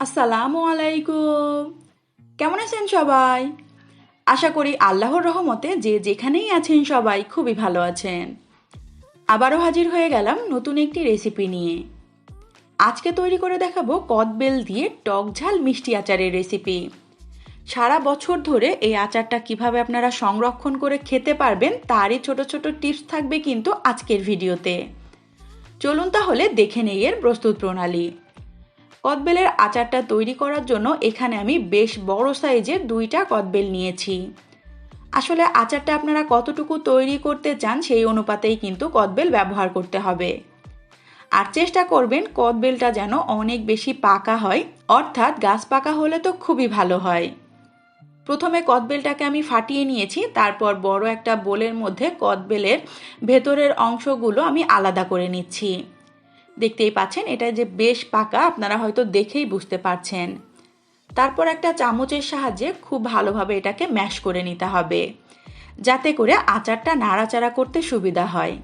আসসালামু আলাইকুম। কেমন আছেন সবাই? আশা করি আল্লাহর রহমতে যে যেখানেই আছেন সবাই খুবই ভালো আছেন। আবারও হাজির হয়ে গেলাম নতুন একটি রেসিপি নিয়ে। আজকে তৈরি করে দেখাবো কদবেল দিয়ে টক ঝাল মিষ্টি আচারের রেসিপি। সারা বছর ধরে এই আচারটা কীভাবে আপনারা সংরক্ষণ করে খেতে পারবেন তারই ছোট ছোট টিপস থাকবে কিন্তু আজকের ভিডিওতে। চলুন তাহলে দেখে নেই এর প্রস্তুত প্রণালী। কদবেলের আচারটা তৈরি করার জন্য এখানে আমি বেশ বড় সাইজের দুইটা কদবেল নিয়েছি। আসলে আচারটা আপনারা কতটুকু তৈরি করতে চান সেই অনুপাতেই কিন্তু কদবেল ব্যবহার করতে হবে। আর চেষ্টা করবেন কদবেলটা যেন অনেক বেশি পাকা হয়, অর্থাৎ গাছ পাকা হলে তো খুবই ভালো হয়। প্রথমে কদবেলটাকে আমি ফাটিয়ে নিয়েছি, তারপর বড় একটা বোলের মধ্যে কদবেলের ভেতরের অংশগুলো আমি আলাদা করে নিচ্ছি। দেখতেই পাচ্ছেন, এটা যে বেশ পাকা, আপনারা হয়তো দেখেই বুঝতে পারছেন। তারপর একটা চামচের সাহায্যে খুব ভালোভাবে এটাকে ম্যাশ করে নিতে হবে, যাতে করে আচারটা নাড়াচাড়া করতে সুবিধা হয়।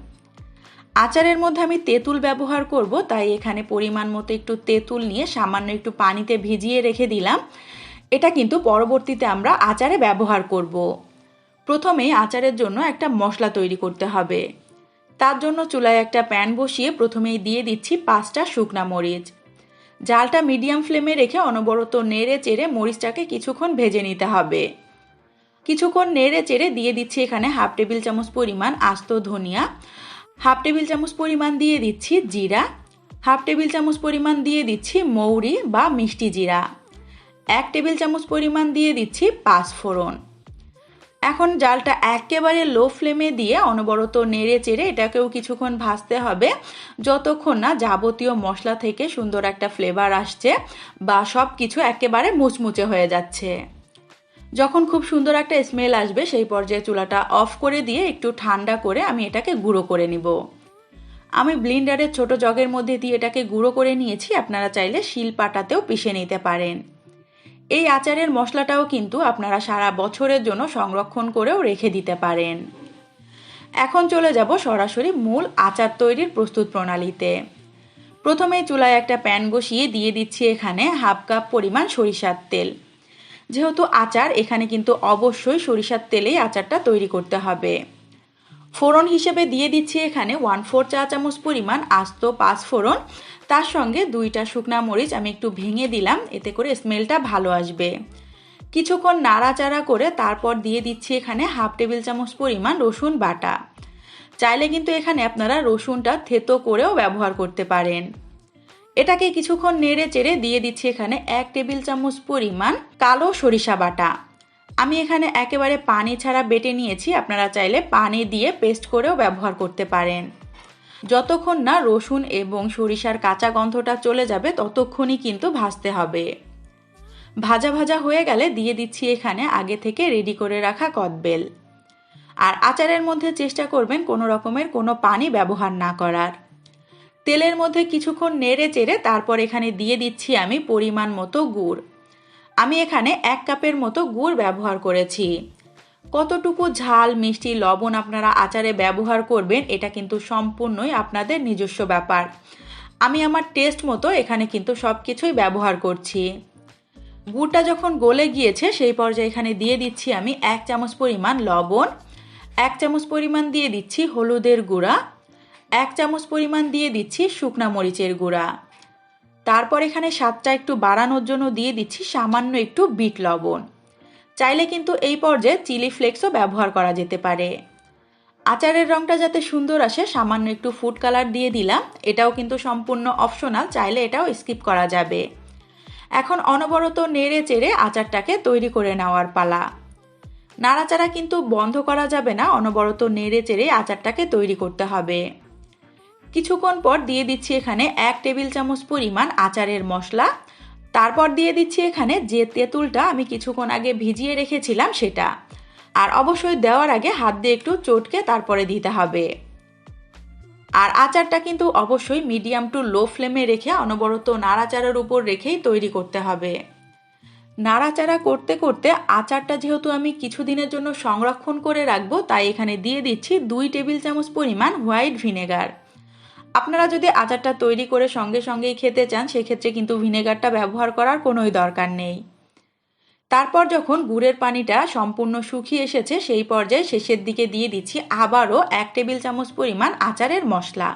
আচারের মধ্যে আমি তেঁতুল ব্যবহার করব, তাই এখানে পরিমাণ মতো একটু তেঁতুল নিয়ে সামান্য একটু পানিতে ভিজিয়ে রেখে দিলাম। এটা কিন্তু পরবর্তীতে আমরা আচারে ব্যবহার করব। প্রথমে আচারের জন্য একটা মশলা তৈরি করতে হবে। তার জন্য চুলায় একটা প্যান বসিয়ে প্রথমেই দিয়ে দিচ্ছি পাঁচটা শুকনা মরিচ। জালটা মিডিয়াম ফ্লেমে রেখে অনবরত নেড়ে চেড়ে মরিচটাকে কিছুক্ষণ ভেজে নিতে হবে। কিছুক্ষণ নেড়ে চেড়ে দিয়ে দিচ্ছি এখানে হাফ টেবিল চামচ পরিমাণ আস্ত ধনিয়া, হাফ টেবিল চামচ পরিমাণ দিয়ে দিচ্ছি জিরা, হাফ টেবিল চামচ পরিমাণ দিয়ে দিচ্ছি মৌরি বা মিষ্টি জিরা, এক টেবিল চামচ পরিমাণ দিয়ে দিচ্ছি পাঁচফোড়ন। এখন জালটা একেবারে লো ফ্লেমে দিয়ে অনবরত নেড়ে চেড়ে এটাকেও কিছুক্ষণ ভাজতে হবে। যতক্ষণ না যাবতীয় মশলা থেকে সুন্দর একটা ফ্লেভার আসছে বা সব কিছু একেবারে মুচমুচে হয়ে যাচ্ছে। যখন খুব সুন্দর একটা স্মেল আসবে, সেই পর্যায়ে চুলাটা অফ করে দিয়ে একটু ঠান্ডা করে আমি এটাকে গুঁড়ো করে নিব। আমি ব্লিন্ডারের ছোট জগের মধ্যে দিয়ে এটাকে গুঁড়ো করে নিয়েছি, আপনারা চাইলে শিল পাটাতেও পিষে নিতে পারেন। এই আচারের মশলাটাও কিন্তু আপনারা সারা বছরের জন্য সংরক্ষণ করেও রেখে দিতে পারেন। এখন চলে যাব সরাসরি মূল আচার তৈরির প্রস্তুত প্রণালীতে। প্রথমে চুলায় একটা প্যান বসিয়ে দিয়ে দিচ্ছি এখানে হাফ কাপ পরিমাণ সরিষার তেল। যেহেতু আচার, এখানে কিন্তু অবশ্যই সরিষার তেলেই আচারটা তৈরি করতে হবে। ফোড়ন হিসেবে দিয়ে দিচ্ছি এখানে ওয়ান ফোর চা চামচ পরিমাণ আস্ত পাঁচ ফোড়ন। তার সঙ্গে দুইটা শুকনা মরিচ আমি একটু ভেঙে দিলাম, এতে করে স্মেলটা ভালো আসবে। কিছুক্ষণ নাড়াচাড়া করে তারপর দিয়ে দিচ্ছি এখানে হাফ টেবিল চামচ পরিমাণ রসুন বাটা। চাইলে কিন্তু এখানে আপনারা রসুনটা থেতো করেও ব্যবহার করতে পারেন। এটাকে কিছুক্ষণ নেড়ে চেড়ে দিয়ে দিচ্ছি এখানে এক টেবিল চামচ পরিমাণ কালো সরিষা বাটা। আমি এখানে একেবারে পানি ছাড়া বেটে নিয়েছি, আপনারা চাইলে পানি দিয়ে পেস্ট করেও ব্যবহার করতে পারেন। যতক্ষণ না রসুন এবং সরিষার কাঁচা গন্ধটা চলে যাবে, ততক্ষণই কিন্তু ভাজতে হবে। ভাজা ভাজা হয়ে গেলে দিয়ে দিচ্ছি এখানে আগে থেকে রেডি করে রাখা কদবেল। আর আচারের মধ্যে চেষ্টা করবেন কোনো রকমের কোনো পানি ব্যবহার না করার। তেলের মধ্যে কিছুক্ষণ নেড়ে চেড়ে তারপর এখানে দিয়ে দিচ্ছি আমি পরিমাণ মতো গুড়। আমি এখানে এক কাপের মতো গুড় ব্যবহার করেছি। কতটুকু ঝাল, মিষ্টি, লবণ আপনারা আচারে ব্যবহার করবেন, এটা কিন্তু সম্পূর্ণই আপনাদের নিজস্ব ব্যাপার। আমি আমার টেস্ট মতো এখানে কিন্তু সব কিছুই ব্যবহার করছি। গুড়টা যখন গলে গিয়েছে, সেই পর্যায়ে এখানে দিয়ে দিচ্ছি আমি এক চামচ পরিমাণ লবণ, এক চামচ পরিমাণ দিয়ে দিচ্ছি হলুদের গুঁড়া, এক চামচ পরিমাণ দিয়ে দিচ্ছি শুকনা মরিচের গুঁড়া। তারপর এখানে স্বাদটা একটু বাড়ানোর জন্য দিয়ে দিচ্ছি সামান্য একটু বিট লবণ। চাইলে কিন্তু এই পর্যায়ে চিলি ফ্লেক্সও ব্যবহার করা যেতে পারে। আচারের রঙটা যাতে সুন্দর আসে, সামান্য একটু ফুড কালার দিয়ে দিলাম। এটাও কিন্তু সম্পূর্ণ অপশনাল, চাইলে এটাও স্কিপ করা যাবে। এখন অনবরত নেড়ে চেড়ে আচারটাকে তৈরি করে নেওয়ার পালা। নাড়াচাড়া কিন্তু বন্ধ করা যাবে না, অনবরত নেড়ে চেড়ে আচারটাকে তৈরি করতে হবে। কিছুক্ষণ পর দিয়ে দিচ্ছি এখানে এক টেবিল চামচ পরিমাণ আচারের মশলা। তারপর দিয়ে দিচ্ছি এখানে যে তেঁতুলটা আমি কিছুক্ষণ আগে ভিজিয়ে রেখেছিলাম সেটা। আর অবশ্যই দেওয়ার আগে হাত দিয়ে একটু চটকে তারপরে দিতে হবে। আর আচারটা কিন্তু অবশ্যই মিডিয়াম টু লো ফ্লেমে রেখে অনবরত নাড়াচাড়ার উপর রেখেই তৈরি করতে হবে। নাড়াচাড়া করতে করতে আচারটা যেহেতু আমি কিছুদিনের জন্য সংরক্ষণ করে রাখব, তাই এখানে দিয়ে দিচ্ছি দুই টেবিল চামচ পরিমাণ হোয়াইট ভিনেগার। আপনারা যদি আচারটা তৈরি করে সঙ্গে সঙ্গেই খেতে চান, সেক্ষেত্রে কিন্তু ভিনেগারটা ব্যবহার করার কোনোই দরকার নেই। তারপর যখন গুড়ের পানিটা সম্পূর্ণ শুকিয়ে এসেছে, সেই পর্যায়ে শেষের দিকে দিয়ে দিচ্ছি আবারও এক টেবিল চামচ পরিমাণ আচারের মশলা।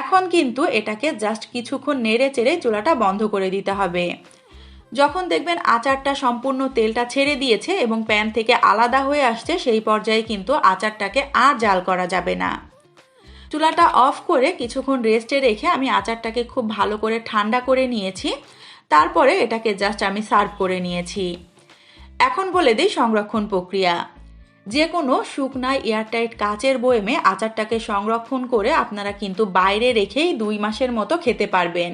এখন কিন্তু এটাকে জাস্ট কিছুক্ষণ নেড়ে চেড়ে চুলাটা বন্ধ করে দিতে হবে। যখন দেখবেন আচারটা সম্পূর্ণ তেলটা ছেড়ে দিয়েছে এবং প্যান থেকে আলাদা হয়ে আসছে, সেই পর্যায়ে কিন্তু আচারটাকে আর জাল করা যাবে না। চুলাটা অফ করে কিছুক্ষণ রেস্টে রেখে আমি আচারটাকে খুব ভালো করে ঠান্ডা করে নিয়েছি। তারপরে এটাকে জাস্ট আমি সার্ভ করে নিয়েছি। এখন বলে দিই সংরক্ষণ প্রক্রিয়া। যে কোনো শুকনা এয়ারটাইট কাচের বয়েমে আচারটাকে সংরক্ষণ করে আপনারা কিন্তু বাইরে রেখেই দুই মাসের মতো খেতে পারবেন।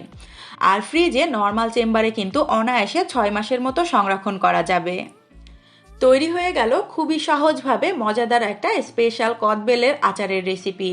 আর ফ্রিজে নর্মাল চেম্বারে কিন্তু অনায়াসে ছয় মাসের মতো সংরক্ষণ করা যাবে। তৈরি হয়ে গেল খুবই সহজভাবে মজাদার একটা স্পেশাল কদবেলের আচারের রেসিপি